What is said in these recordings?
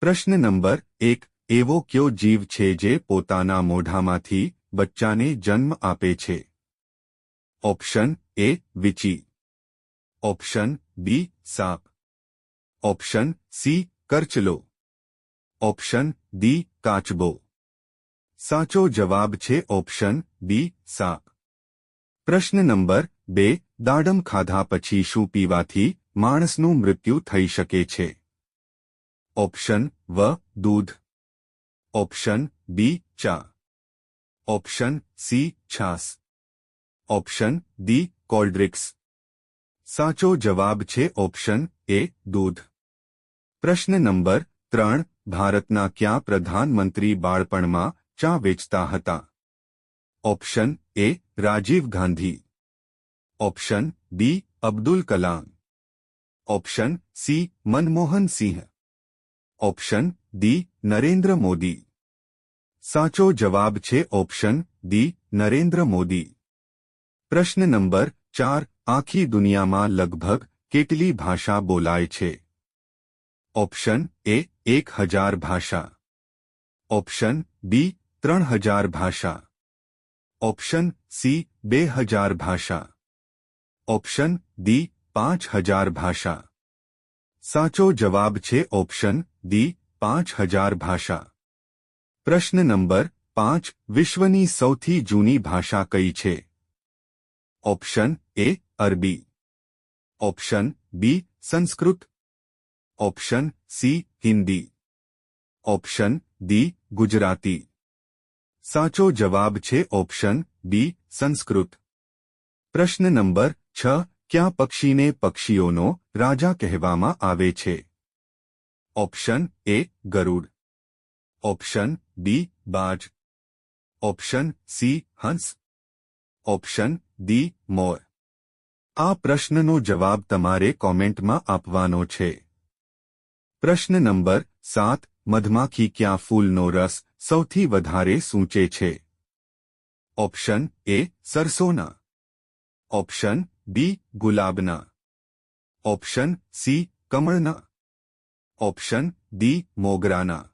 પ્રશ્ન નંબર એક, એવો કયો જીવ છે જે પોતાના મોઢામાંથી બચ્ચાને જન્મ આપે છે? ઓપ્શન એ, વિચી. ઓપ્શન બી, સાપ. ઓપ્શન સી, કરચલો. ઓપ્શન ડી, કાચબો. સાચો જવાબ છે ઓપ્શન બી, સાપ. પ્રશ્ન નંબર બે, દાડમ ખાધા પછી શું પીવાથી માણસનું મૃત્યુ થઈ શકે છે? ઓપ્શન વ દૂધ ઓપ્શન બી ચા ઓપ્શન સી છાસ ઓપ્શન ડી કોલ્ડ્રિક્સ સાચો જવાબ છે ઓપ્શન એ દૂધ પ્રશ્ન નંબર ત્રણ ભારતના ક્યાં પ્રધાનમંત્રી બાળપણમાં ચા વેચતા હતા option A Rajiv Gandhi option B Abdul Kalam option C Manmohan Singh option D Narendra Modi સાચો જવાબ છે ઓપ્શન ડી નરેન્દ્ર મોદી પ્રશ્ન નંબર ચાર આખી દુનિયામાં લગભગ કેટલી ભાષા બોલાય છે ઓપ્શન એ એક હજાર ભાષા ઓપ્શન બી ત્રણ હજાર ભાષા ઓપ્શન સી બે હજાર ભાષા ઓપ્શન ડી પાંચ હજાર ભાષા સાચો જવાબ છે ઓપ્શન ડી પાંચ હજાર ભાષા પ્રશ્ન નંબર પાંચ વિશ્વની સૌથી જૂની ભાષા કઈ છે ઓપ્શન એ અરબી option B Sanskrit option C Hindi option D Gujarati સાચો જવાબ છે ઓપ્શન બી સંસ્કૃત પ્રશ્ન નંબર છ ક્યાં પક્ષીને પક્ષીઓનો રાજા કહેવામાં આવે છે ઓપ્શન એ ગરુડ ઓપ્શન બી બાજ ઓપ્શન સી હંસ ઓપ્શન ડી મોર આ પ્રશ્નનો જવાબ તમારે કોમેન્ટમાં આપવાનો છે પ્રશ્ન નંબર સાત મધમાખી ક્યાં ફૂલનો રસ સૌથી વધારે સૂંચે છે ઓપ્શન એ સરસોના ઓપ્શન બી ગુલાબના ઓપ્શન સી કમળના. ઓપ્શન ડી મોગરાના.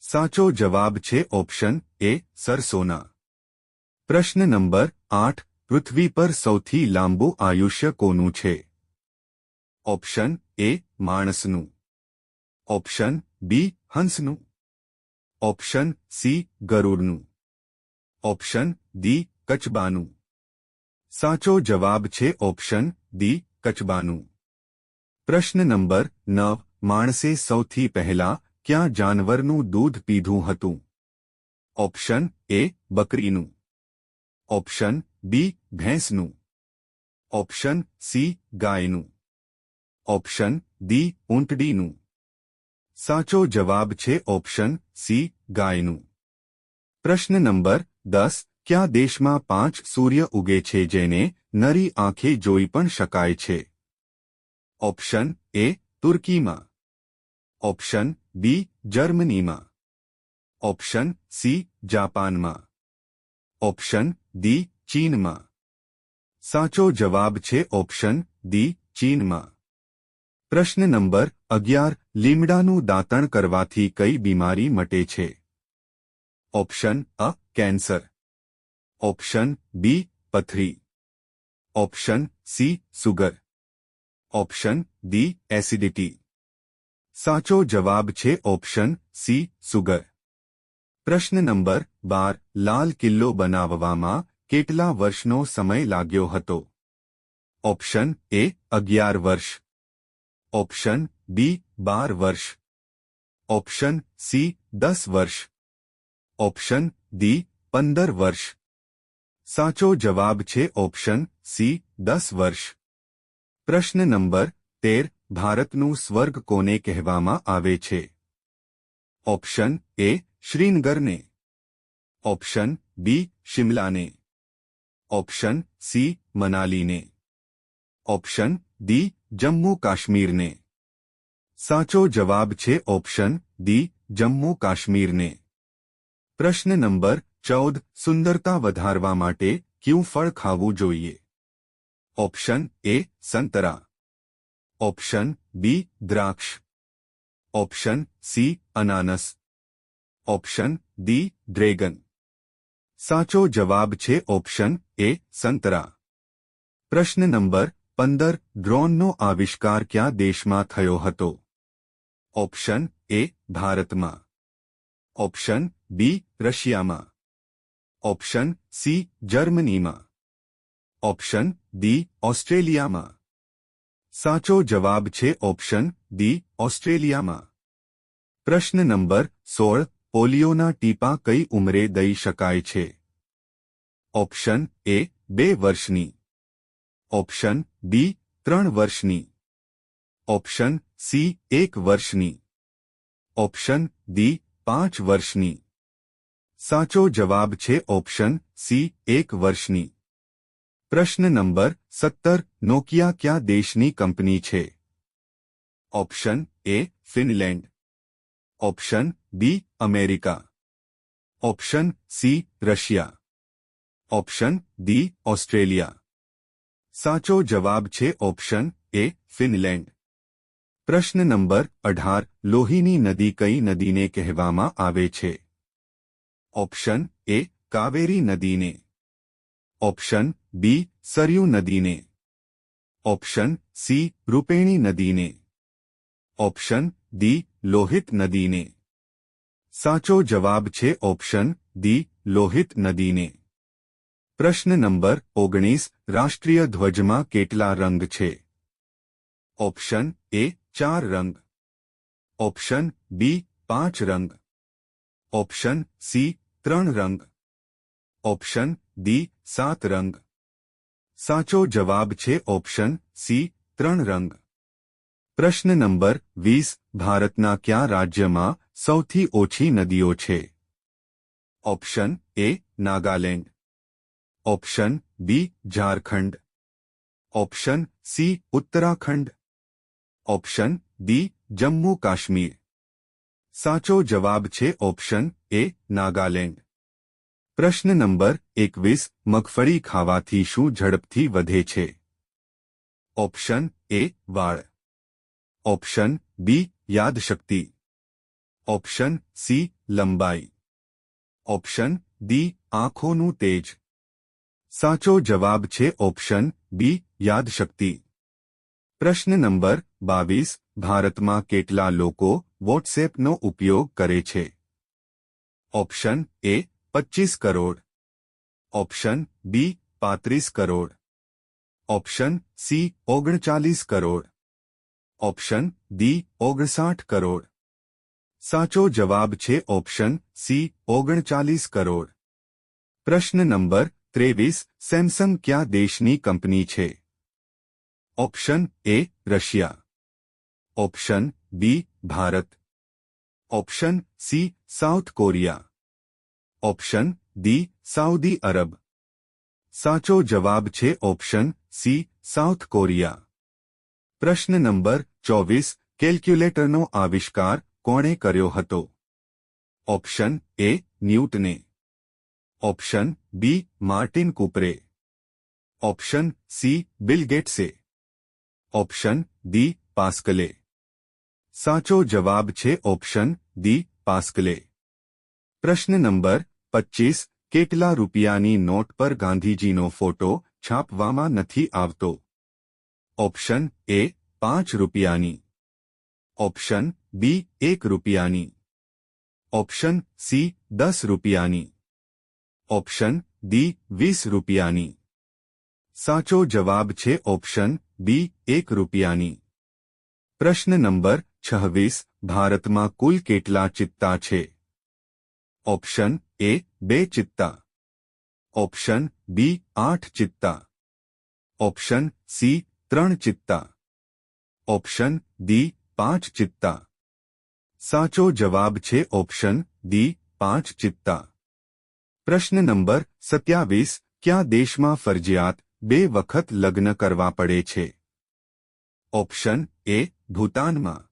સાચો જવાબ છે ઓપ્શન એ સરસોના. પ્રશ્ન નંબર આઠ, પૃથ્વી પર સૌથી લાંબુ આયુષ્ય કોનું છે? ઓપ્શન એ માણસનું. ઓપ્શન બી હંસનું. ઓપ્શન સી ગરુડનું. ઓપ્શન ડી કચબાનું. સાચો જવાબ છે ઓપ્શન ડી કચબાનું. પ્રશ્ન નંબર નવ, માણસે સૌથી પહેલા ક્યાં જાનવરનું દૂધ પીધું હતું? ઓપ્શન એ, બકરીનું. ઓપ્શન બી, ભેંસનું. ઓપ્શન સી, ગાયનું. ઓપ્શન ડી, ઊંટડીનું. સાચો જવાબ છે ઓપ્શન સી, ગાયનું. પ્રશ્ન નંબર દસ, ક્યાં દેશમાં પાંચ સૂર્ય ઉગે છે જેને નરી આંખે જોઈ પણ શકાય છે? ઓપ્શન એ તુર્કીમાં ઓપ્શન બી જર્મનીમાં ઓપ્શન સી જાપાનમાં ઓપ્શન ડી ચીનમાં સાચો જવાબ છે ઓપ્શન ડી ચીનમાં પ્રશ્ન નંબર અગિયાર લીમડાનું દાંતણ કરવાથી કઈ બીમારી મટે છે option A cancer option B પથરી option C sugar option D acidity સાચો જવાબ છે ઓપ્શન સી સુગર પ્રશ્ન નંબર બાર લાલ કિલ્લો બનાવવામાં કેટલા વર્ષનો સમય લાગ્યો હતો ઓપ્શન એ અગિયાર વર્ષ ઓપ્શન બી બાર વર્ષ ઓપ્શન સી દસ વર્ષ ઓપ્શન ડી પંદર વર્ષ સાચો જવાબ છે ઓપ્શન સી દસ વર્ષ પ્રશ્ન નંબર તેર, ભારતનું સ્વર્ગ કોને કહેવામાં આવે છે? ઓપ્શન એ, શ્રીનગરને. ઓપ્શન બી, શિમલાને. ઓપ્શન સી, મનાલીને. ઓપ્શન ડી જમ્મુ કાશ્મીરને સાચો જવાબ છે ઓપ્શન ડી જમ્મુ કાશ્મીરને પ્રશ્ન નંબર ચૌદ, સુંદરતા વધારવા માટે ક્યું ફળ ખાવું જોઈએ? ઓપ્શન એ સંતરા ઓપ્શન બી દ્રાક્ષ option C અનાનસ option D dragon સાચો જવાબ છે ઓપ્શન એ સંતરા પ્રશ્ન નંબર પંદર ડ્રોનનો આવિષ્કાર ક્યાં દેશમાં થયો હતો ઓપ્શન એ ભારતમાં ઓપ્શન બી રશિયામાં ઓપ્શન સી જર્મનીમાં ઓપ્શન ડી ઓસ્ટ્રેલિયામાં સાચો જવાબ છે ઓપ્શન ડી ઓસ્ટ્રેલિયામાં પ્રશ્ન નંબર સોળ પોલિયોના ટીપા કઈ ઉંમરે દઈ શકાય છે ઓપ્શન એ બે વર્ષની ઓપ્શન બી ત્રણ વર્ષની ઓપ્શન સી એક વર્ષની ઓપ્શન ડી પાંચ વર્ષની સાચો જવાબ છે ઓપ્શન સી એક વર્ષની પ્રશ્ન નંબર સત્તર નોકિયા ક્યાં દેશની કંપની છે option A Finland option B America option C Russia option D Australia સાચો જવાબ છે ઓપ્શન એ ફિનલેન્ડ પ્રશ્ન નંબર અઢાર લોહીની નદી કઈ નદીને કહેવામાં આવે છે ઓપ્શન એ કાવેરી નદીને ઓપ્શન બી, સરયુ નદીને. ઓપ્શન સી, રૂપેણી નદીને. ઓપ્શન ડી, લોહિત નદીને. સાચો જવાબ છે ઓપ્શન ડી, લોહિત નદીને. પ્રશ્ન નંબર ઓગણીસ, રાષ્ટ્રીય ધ્વજમાં કેટલા રંગ છે? ઓપ્શન એ, ચાર રંગ. ઓપ્શન બી, પાંચ રંગ. ઓપ્શન સી, ત્રણ રંગ. ઓપ્શન ડી, સાત રંગ. સાચો જવાબ છે ઓપ્શન સી ત્રણ રંગ પ્રશ્ન નંબર વીસ ભારતના કયા રાજ્યમાં સૌથી ઓછી નદીઓ છે option A Nagaland option B Jharkhand option C Uttarakhand option D Jammu Kashmir સાચો જવાબ છે ઓપ્શન એ નાગાલેન્ડ પ્રશ્ન નંબર એકવીસ મગફળી ખાવાથી શું ઝડપથી વધે છે ઓપ્શન એ વાળ ઓપ્શન બી યાદશક્તિ ઓપ્શન સી લંબાઈ ઓપ્શન ડી આંખોનું તેજ સાચો જવાબ છે ઓપ્શન બી યાદશક્તિ પ્રશ્ન નંબર બાવીસ ભારતમાં કેટલા લોકો વોટ્સએપનો ઉપયોગ કરે છે ઓપ્શન એ પચીસ કરોડ ઓપ્શન બી પાંત્રીસ કરોડ ઓપ્શન સી ઓગણચાલીસ કરોડ ઓપ્શન ડી ઓગણસાઠ કરોડ સાચો જવાબ છે ઓપ્શન સી ઓગણચાલીસ કરોડ પ્રશ્ન નંબર ત્રેવીસ સેમસંગ ક્યાં દેશની કંપની છે option A Russia option B Bharat option C South Korea option D Saudi Arab સાચો જવાબ છે ઓપ્શન સી સાઉથ કોરિયા પ્રશ્ન નંબર ચોવીસ કેલ્ક્યુલેટરનો આવિષ્કાર કોણે કર્યો હતો option A ન્યૂટને option B Martin કુપરે option C bill ગેટ્સે option D પાસ્કલે સાચો જવાબ છે ઓપ્શન ડી પાસ્કલે પ્રશ્ન નંબર પચીસ કેટલા રૂપિયાની નોટ પર ગાંધીજીનો ફોટો છાપવામાં નથી આવતો ઓપ્શન એ પાંચ રૂપિયાની ઓપ્શન બી એક રૂપિયાની ઓપ્શન સી દસ રૂપિયાની ઓપ્શન ડી વીસ રૂપિયાની સાચો જવાબ છે ઓપ્શન બી એક રૂપિયાની પ્રશ્ન નંબર છવ્વીસ ભારતમાં કુલ કેટલા ચિત્તા છે ઓપ્શન એ બે ચિત્તા ઓપ્શન બી આઠ ચિત્તા ઓપ્શન સી ત્રણ ચિત્તા ઓપ્શન ડી પાંચ ચિત્તા સાચો જવાબ છે ઓપ્શન ડી પાંચ ચિત્તા પ્રશ્ન નંબર સત્યાવીસ ક્યાં દેશમાં ફરજિયાત બે વખત લગ્ન કરવા પડે છે ઓપ્શન એ ભૂતાનમાં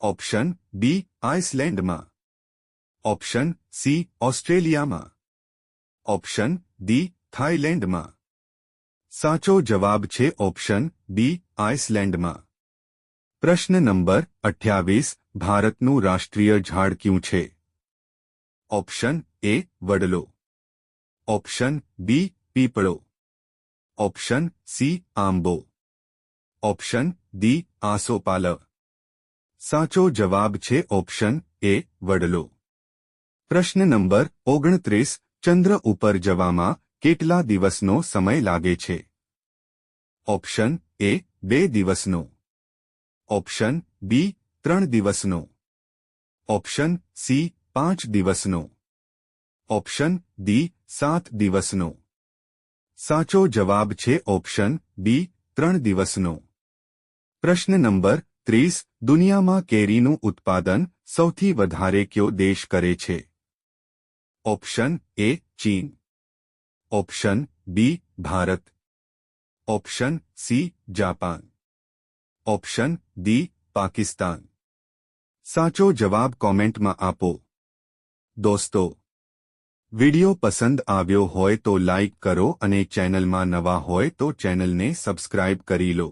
ઓપ્શન બી આઇસલેન્ડમાં ઓપ્શન સી, ઓસ્ટ્રેલિયામાં. ઓપ્શન ડી, થાઇલેન્ડમાં. સાચો જવાબ છે ઓપ્શન ડી, આઇસલેન્ડમાં. પ્રશ્ન નંબર અઠ્યાવીસ, ભારતનું રાષ્ટ્રીય ઝાડ ક્યું છે? ઓપ્શન એ, વડલો. ઓપ્શન બી, પીપળો. ઓપ્શન સી, આંબો. ઓપ્શન ડી, આસોપાલવ. સાચો જવાબ છે ઓપ્શન એ, વડલો. પ્રશ્ન નંબર ઓગણત્રીસ, ચંદ્ર ઉપર જવામાં કેટલા દિવસનો સમય લાગે છે? ઓપ્શન એ, બે દિવસનો. ઓપ્શન બી, ત્રણ દિવસનો. ઓપ્શન સી, પાંચ દિવસનો. ઓપ્શન ડી, સાત દિવસનો. સાચો જવાબ છે ઓપ્શન બી, ત્રણ દિવસનો. પ્રશ્ન નંબર ત્રીસ, દુનિયામાં કેરીનું ઉત્પાદન સૌથી વધારે કયો દેશ કરે છે? ઓપ્શન એ ચીન option B Bharat option C Japan option D Pakistan સાચો જવાબ કોમેન્ટમાં આપો દોસ્તો વિડિયો પસંદ આવ્યો હોય તો લાઇક કરો અને ચેનલમાં નવા હોય તો ચેનલને સબસ્ક્રાઇબ કરી લો